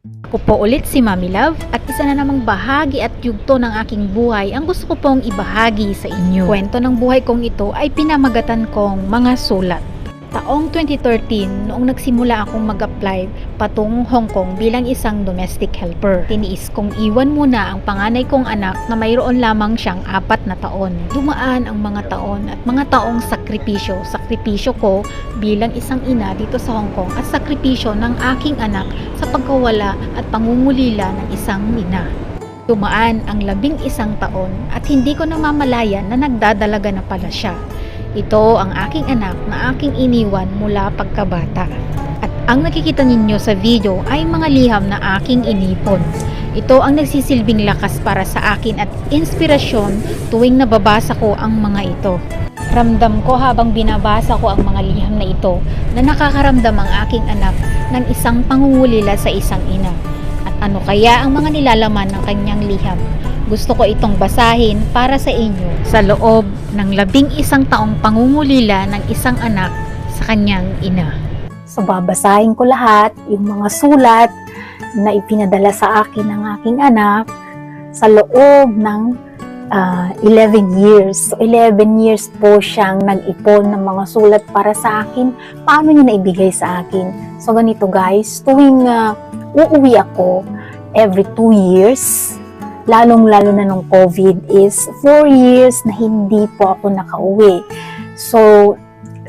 Ako po ulit si Mami Love at isa na namang bahagi at yugto ng aking buhay ang gusto ko pong ibahagi sa inyo. Kwento ng buhay kong ito ay pinamagatan kong mga sulat. Taong 2013, noong nagsimula akong mag-apply patungong Hong Kong bilang isang domestic helper. Tiniis kong iwan muna ang panganay kong anak na mayroon lamang siyang apat na taon. Dumaan ang mga taon at mga taong sakripisyo. Sakripisyo ko bilang isang ina dito sa Hong Kong at sakripisyo ng aking anak sa pagkawala at pangungulila ng isang ina. Dumaan ang labing isang taon at hindi ko namamalayan na nagdadalaga na pala siya. Ito ang aking anak na aking iniwan mula pagkabata. At ang nakikita ninyo sa video ay mga liham na aking inipon. Ito ang nagsisilbing lakas para sa akin at inspirasyon tuwing nababasa ko ang mga ito. Ramdam ko habang binabasa ko ang mga liham na ito na nakakaramdam ang aking anak ng isang pangungulila sa isang ina. At ano kaya ang mga nilalaman ng kanyang liham? Gusto ko itong basahin para sa inyo sa loob ng labing isang taong pangungulila ng isang anak sa kanyang ina. So babasahin ko lahat yung mga sulat na ipinadala sa akin ng aking anak sa loob ng ah, 11 years. So 11 years po siyang nag-ipon ng mga sulat para sa akin. Paano niya naibigay sa akin? So ganito guys, tuwing ah, uuwi ako every 2 years, lalong-lalo na nung COVID is 4 years na hindi po ako nakauwi. So,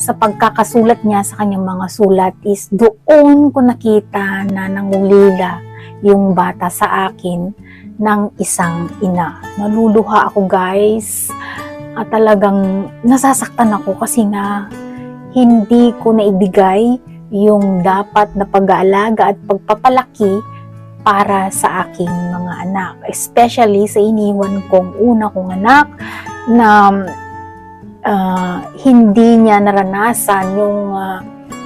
sa pagkakasulat niya sa kanyang mga sulat is doon ko nakita na nangulila yung bata sa akin ng isang ina. Naluluha ako guys at talagang nasasaktan ako kasi nga hindi ko naibigay yung dapat na pag-aalaga at pagpapalaki para sa aking mga anak. Especially sa iniwan kong una kong anak na ah, hindi niya naranasan yung ah,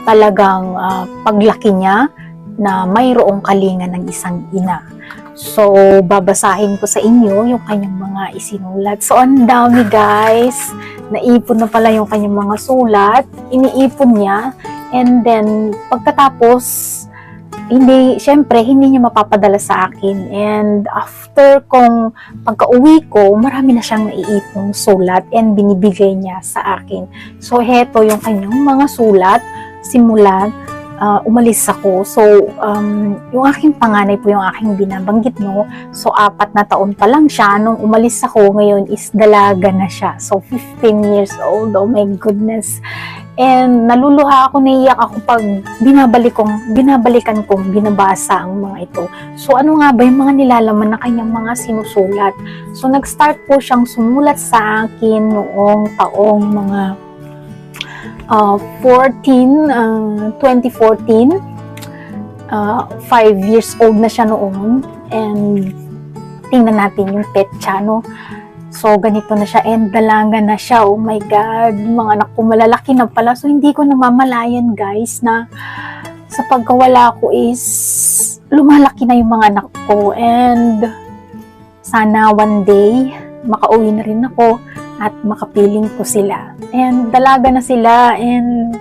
talagang ah, paglaki niya na mayroong kalinga ng isang ina. So, babasahin ko sa inyo yung kanyang mga isinulat. So, ang dami guys. Naipon na pala yung kanyang mga sulat. Iniipon niya. And then, pagkatapos, hindi, syempre, hindi niya mapapadala sa akin. And after kong pagka-uwi ko, marami na siyang naiipong sulat and binibigay niya sa akin. So, heto yung kanyang mga sulat simula ah, umalis ako. So, um, yung aking panganay po yung aking binabanggit no. So, apat na taon pa lang siya. Nung umalis ako, ngayon is dalaga na siya. So, 15 years old. Oh my goodness. And naluluha ako, naiyak ako pag binabalik kong, binabalikan kong binabasa ang mga ito. So ano nga ba yung mga nilalaman na kanyang mga sinusulat? So nag-start po siyang sumulat sa akin noong taong mga uh, 14, uh, 2014. Uh, 5 years old na siya noon. And tingnan natin yung petsa, no? So, ganito na siya. And dalaga na siya. Oh my God. Mga anak ko malalaki na pala. So, hindi ko namamalayan, guys, na sa pagkawala ko is lumalaki na yung mga anak ko. And sana one day, makauwi na rin ako at makapiling ko sila. And dalaga na sila. And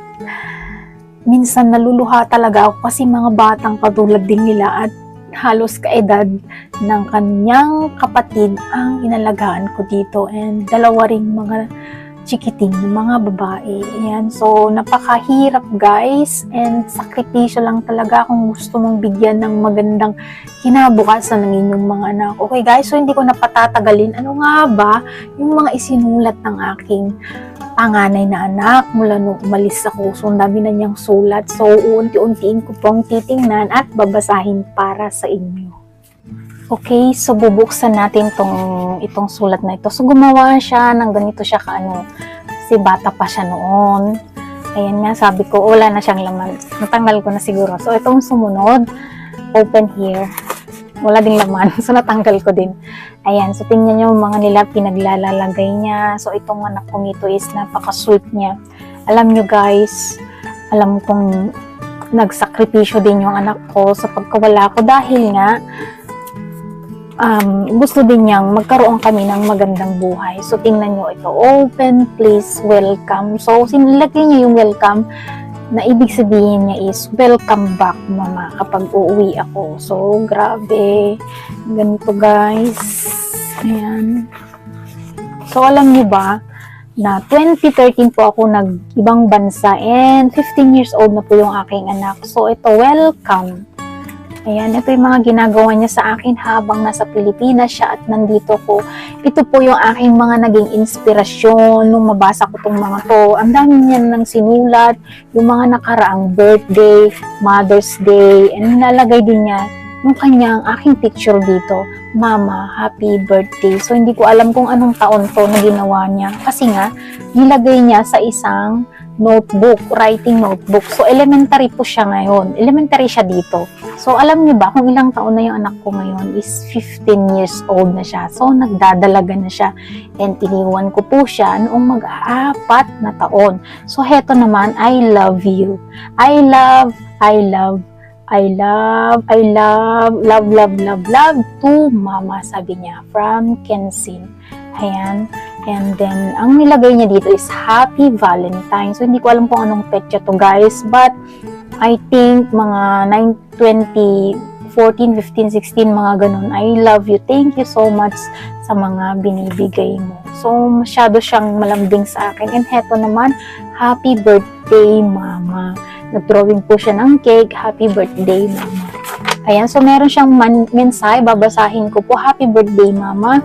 minsan naluluha talaga ako kasi mga batang katulad din nila at halos kaedad ng kanyang kapatid ang inalagaan ko dito and dalawa ring mga chikiting mga babae. Ayan. So, napakahirap guys and sakripisyo lang talaga kung gusto mong bigyan ng magandang kinabukasan ng inyong mga anak. Okay guys, so hindi ko napatatagalin. Ano nga ba yung mga isinulat ng aking panganay na anak mula nung umalis ako. So, dami na niyang sulat. So, uunti-untiin ko pong titingnan at babasahin para sa inyo. Okay, so bubuksan natin tong itong sulat na ito. So, gumawa siya ng ganito siya kaano. Si bata pa siya noon. Ayan nga, sabi ko, wala na siyang laman. Natanggal ko na siguro. So, itong sumunod, open here. Wala ding laman. So, natanggal ko din. Ayan, so tingnan nyo mga nila pinaglalalagay niya. So itong anak kong ito is napaka-sweet niya. Alam nyo guys, alam kong nagsakripisyo din yung anak ko sa pagkawala ko dahil nga um, gusto din niyang magkaroon kami ng magandang buhay. So tingnan nyo ito, open, please, welcome. So sinilagay niya yung welcome na ibig sabihin niya is welcome back mama kapag uuwi ako. So, grabe. Ganito guys. Ayan. So, alam niyo ba na 2013 po ako nag-ibang bansa and 15 years old na po yung aking anak. So, ito, welcome. Ayan, ito yung mga ginagawa niya sa akin habang nasa Pilipinas siya at nandito ko. Ito po yung aking mga naging inspirasyon nung mabasa ko tong mga to. Ang dami niya nang sinulat, yung mga nakaraang birthday, Mother's Day, and nilalagay din niya yung kanyang aking picture dito. Mama, happy birthday. So, hindi ko alam kung anong taon to na ginawa niya. Kasi nga, nilagay niya sa isang notebook, writing notebook. So, elementary po siya ngayon. Elementary siya dito. So, alam niyo ba kung ilang taon na yung anak ko ngayon is 15 years old na siya. So, nagdadalaga na siya. And iniwan ko po siya noong mag-aapat na taon. So, heto naman, I love you. I love, I love, I love, I love, love, love, love, love to mama, sabi niya, from Kensin. Ayan. And then, ang nilagay niya dito is Happy Valentine. So, hindi ko alam kung anong petsa to guys. But, I think mga 9, 20, 14, 15, 16, mga ganun. I love you. Thank you so much sa mga binibigay mo. So, masyado siyang malambing sa akin. And heto naman, Happy Birthday, Mama. Nag-drawing po siya ng cake. Happy Birthday, Mama. Ayan, so meron siyang mensahe. Babasahin ko po. Happy Birthday, Mama.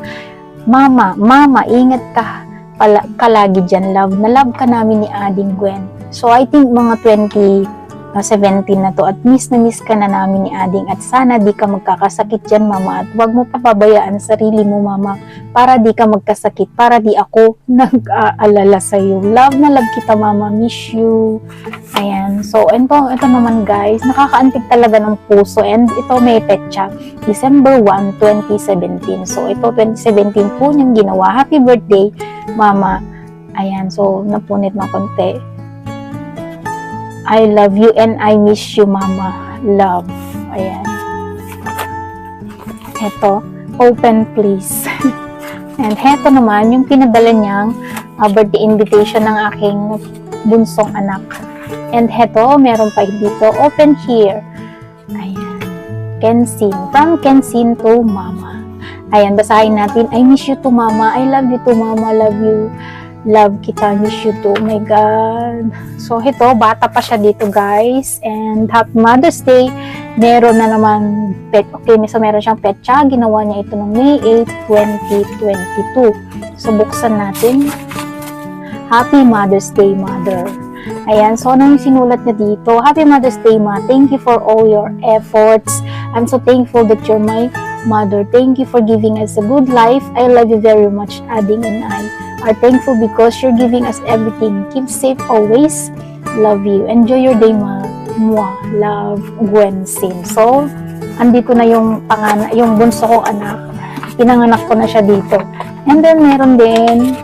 Mama, Mama, ingat ka pala, ka lagi dyan, love. Na love ka namin ni Ading Gwen. So, I think mga 20, uh, 17 na to at miss na miss ka na namin ni Ading at sana di ka magkakasakit dyan, Mama. At huwag mo papabayaan sarili mo, Mama, para di ka magkasakit, para di ako nag-aalala sa'yo. Love na love kita, Mama. Miss you. Ayan. So, ito, ito naman guys, nakakaantig talaga ng puso and ito may petsa. December 1, 2017. So, ito 2017 po niyang ginawa. Happy birthday, Mama. Ayan. So, napunit ng konti. I love you and I miss you, Mama. Love. Ayan. Ito, open please. and heto naman, yung pinadala niyang uh, birthday invitation ng aking bunsong anak. And heto, meron pa dito, open here. Ayan. Kensin. From Kensin to Mama. Ayan, basahin natin. I miss you to Mama. I love you to Mama. Love you. Love kita. Miss you to. Oh my God. So, ito, bata pa siya dito, guys. And Happy Mother's Day. Meron na naman pet. Okay, so meron siyang petsa. Ginawa niya ito noong May 8, 2022. So, buksan natin. Happy Mother's Day, Mother. Ayan, so ano yung sinulat niya dito? Happy Mother's Day, Ma. Thank you for all your efforts. I'm so thankful that you're my mother. Thank you for giving us a good life. I love you very much, Ading and I are thankful because you're giving us everything. Keep safe always. Love you. Enjoy your day, Ma. Mwah. Love, Gwen Sim. So, andito na yung pangana, yung bunso kong anak. Pinanganak ko na siya dito. And then, meron din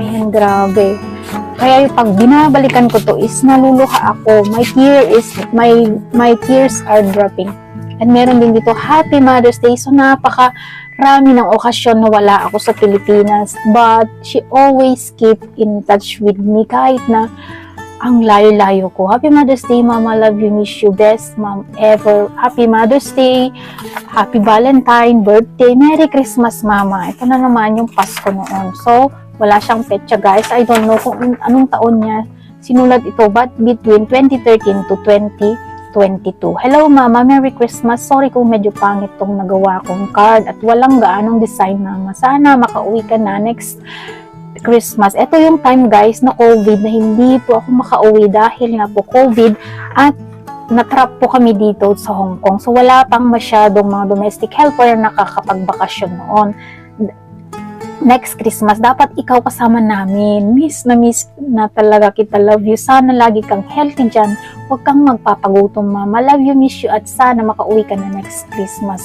Ayan, grabe. Kaya yung pag binabalikan ko to is naluluha ako. My tear is, my, my tears are dropping. And meron din dito, Happy Mother's Day. So, napaka rami ng okasyon na wala ako sa Pilipinas. But, she always keep in touch with me kahit na ang layo-layo ko. Happy Mother's Day, Mama. Love you, miss you. Best mom ever. Happy Mother's Day. Happy Valentine, birthday. Merry Christmas, Mama. Ito na naman yung Pasko noon. So, wala siyang petsa, guys. I don't know kung anong taon niya sinulat ito, but between 2013 to 2022. Hello, Mama. Merry Christmas. Sorry kung medyo pangit tong nagawa kong card at walang gaanong design, Mama. Sana makauwi ka na next Christmas. Ito yung time guys na COVID na hindi po ako makauwi dahil nga po COVID at natrap po kami dito sa Hong Kong. So wala pang masyadong mga domestic helper na nakakapagbakasyon noon. Next Christmas, dapat ikaw kasama namin. Miss na miss na talaga kita. Love you. Sana lagi kang healthy dyan. Huwag kang magpapagutom, mama. Love you, miss you. At sana makauwi ka na next Christmas.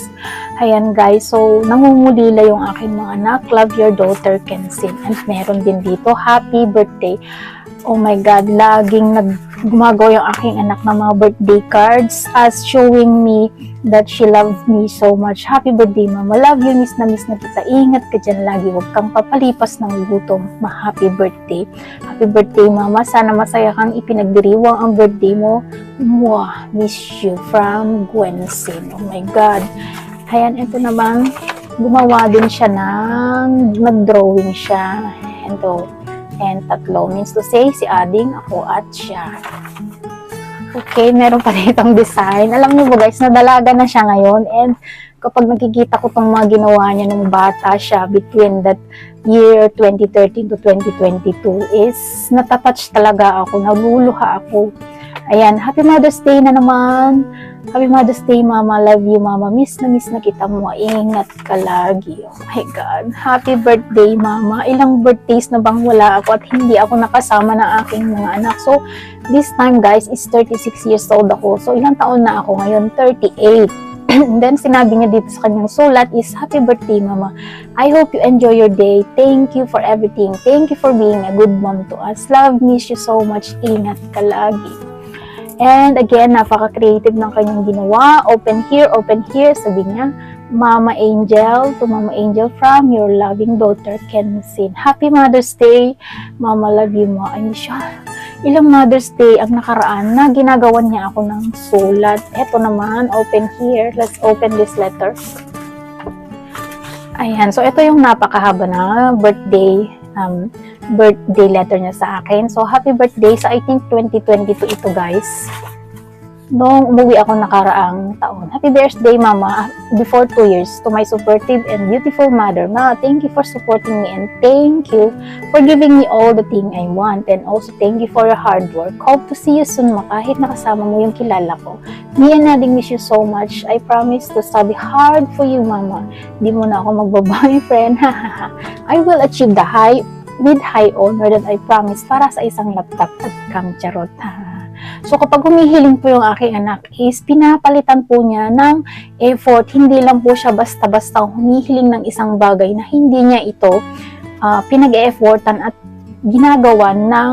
Ayan guys, so nangungulila yung aking mga anak. Love your daughter, Kensin. And meron din dito, happy birthday. Oh my God, laging nag, gumagawa yung aking anak ng mga birthday cards as showing me that she loved me so much. Happy birthday, Mama. Love you, miss na miss na kita. Ingat ka dyan lagi. Huwag kang papalipas ng gutom. Ma-happy birthday. Happy birthday, Mama. Sana masaya kang ipinagdiriwang ang birthday mo. Mwah, miss you from Gwensin. Oh my God. Ayan, ito naman, gumawa din siya ng, nag-drawing siya. Ito, and tatlo means to say, si Ading, ako at siya. Okay, meron pa ditong design. Alam niyo ba guys, nadalaga na siya ngayon and kapag nakikita ko tong mga ginawa niya nung bata siya between that year 2013 to 2022 is natatouch talaga ako, naluluha ako. Ayan, Happy Mother's Day na naman. Happy Mother's Day, Mama. Love you, Mama. Miss na miss na kita mo. Ingat ka lagi. Oh my God. Happy birthday, Mama. Ilang birthdays na bang wala ako at hindi ako nakasama ng aking mga anak. So, this time, guys, is 36 years old ako. So, ilang taon na ako ngayon? 38. And then, sinabi niya dito sa kanyang sulat is, Happy birthday, Mama. I hope you enjoy your day. Thank you for everything. Thank you for being a good mom to us. Love, miss you so much. Ingat ka lagi. And again, napaka-creative ng kanyang ginawa. Open here, open here. Sabi niya, Mama Angel, to Mama Angel from your loving daughter, Kensin. Happy Mother's Day. Mama, love you mo. I miss you. Ilang Mother's Day ang nakaraan na ginagawan niya ako ng sulat. Ito naman, open here. Let's open this letter. Ayan, so ito yung napakahaba na birthday um, birthday letter niya sa akin. So, happy birthday sa I think 2022 ito guys. Noong umuwi ako nakaraang taon. Happy birthday mama before 2 years to my supportive and beautiful mother. Ma, thank you for supporting me and thank you for giving me all the thing I want and also thank you for your hard work. Hope to see you soon ma kahit nakasama mo yung kilala ko. Me and Nading miss you so much. I promise to study hard for you mama. Di mo na ako magbaboyfriend. I will achieve the high with high honor that I promise para sa isang laptop at kang charot. So kapag humihiling po yung aking anak is pinapalitan po niya ng effort. Hindi lang po siya basta-basta humihiling ng isang bagay na hindi niya ito ah, pinag-e-effortan at ginagawa ng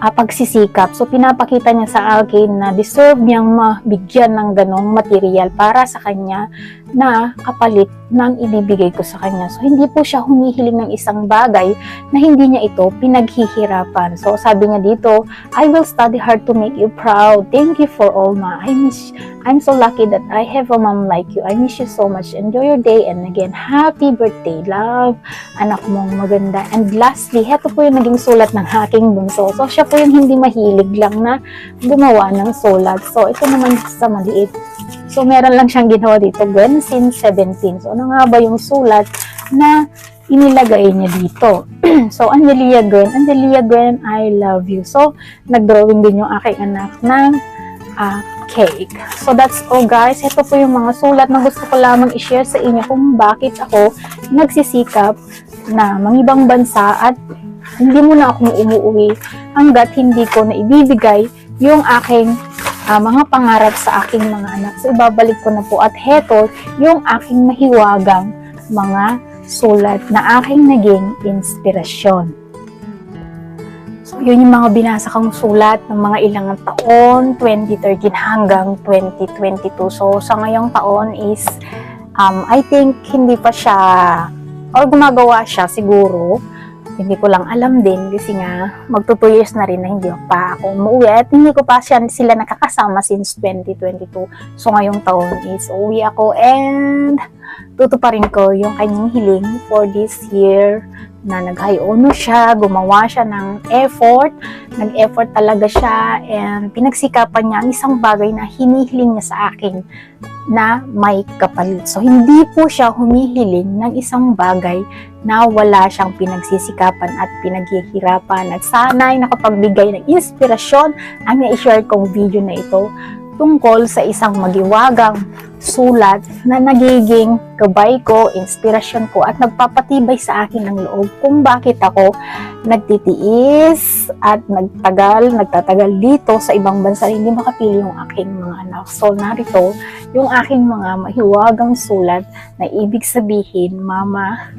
ah, pagsisikap. So pinapakita niya sa akin na deserve niyang mabigyan ng ganong material para sa kanya na kapalit ng ibibigay ko sa kanya. So, hindi po siya humihiling ng isang bagay na hindi niya ito pinaghihirapan. So, sabi niya dito, I will study hard to make you proud. Thank you for all, ma. I miss, I'm so lucky that I have a mom like you. I miss you so much. Enjoy your day. And again, happy birthday, love. Anak mong maganda. And lastly, heto po yung naging sulat ng aking bunso. So, siya po yung hindi mahilig lang na gumawa ng sulat. So, ito naman sa maliit. So, meron lang siyang ginawa dito, Gwensin 17. So, ano nga ba yung sulat na inilagay niya dito? so, Angelia Gwen, Angelia Gwen, I love you. So, nag-drawing din yung aking anak ng ah, cake. So, that's all guys. Ito po yung mga sulat na gusto ko lamang i-share sa inyo kung bakit ako nagsisikap na mangibang bansa at hindi muna ako umuwi hanggat hindi ko na ibibigay yung aking ah, mga pangarap sa aking mga anak. So, ibabalik ko na po. At heto, yung aking mahiwagang mga sulat na aking naging inspirasyon. So, yun yung mga binasa kong sulat ng mga ilang taon, 2013 hanggang 2022. So, sa ngayong taon is, um, I think, hindi pa siya, or gumagawa siya siguro, hindi ko lang alam din kasi nga magto 2 years na rin na hindi pa ako umuwi at hindi ko pa siya, sila nakakasama since 2022. So ngayong taon is uwi ako and tutuparin ko yung kanyang hiling for this year na nag-high honor siya, gumawa siya ng effort, nag-effort talaga siya and pinagsikapan niya ang isang bagay na hinihiling niya sa akin na may kapalit. So, hindi po siya humihiling ng isang bagay na wala siyang pinagsisikapan at pinaghihirapan. At sana ay nakapagbigay ng inspirasyon ang na-share kong video na ito tungkol sa isang magiwagang sulat na nagiging gabay ko, inspirasyon ko at nagpapatibay sa akin ng loob kung bakit ako nagtitiis at nagtagal, nagtatagal dito sa ibang bansa hindi makapili yung aking mga anak. So, narito yung aking mga mahiwagang sulat na ibig sabihin, Mama,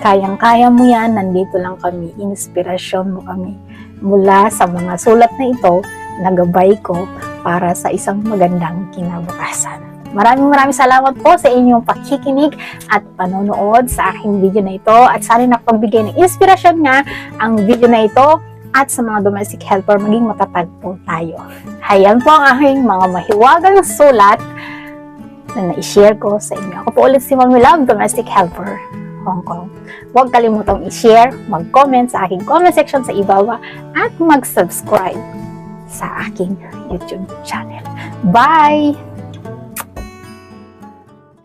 kayang-kaya mo yan, nandito lang kami, inspirasyon mo kami mula sa mga sulat na ito na ko para sa isang magandang kinabukasan. Maraming maraming salamat po sa inyong pakikinig at panonood sa aking video na ito at sana nakapagbigay ng inspirasyon nga ang video na ito at sa mga domestic helper maging matatag po tayo. Hayan po ang aking mga mahiwagang sulat na na-share ko sa inyo. Ako po ulit si Mami Love, Domestic Helper, Hong Kong. Huwag kalimutang i-share, mag-comment sa aking comment section sa ibaba at mag-subscribe sa aking YouTube channel. Bye!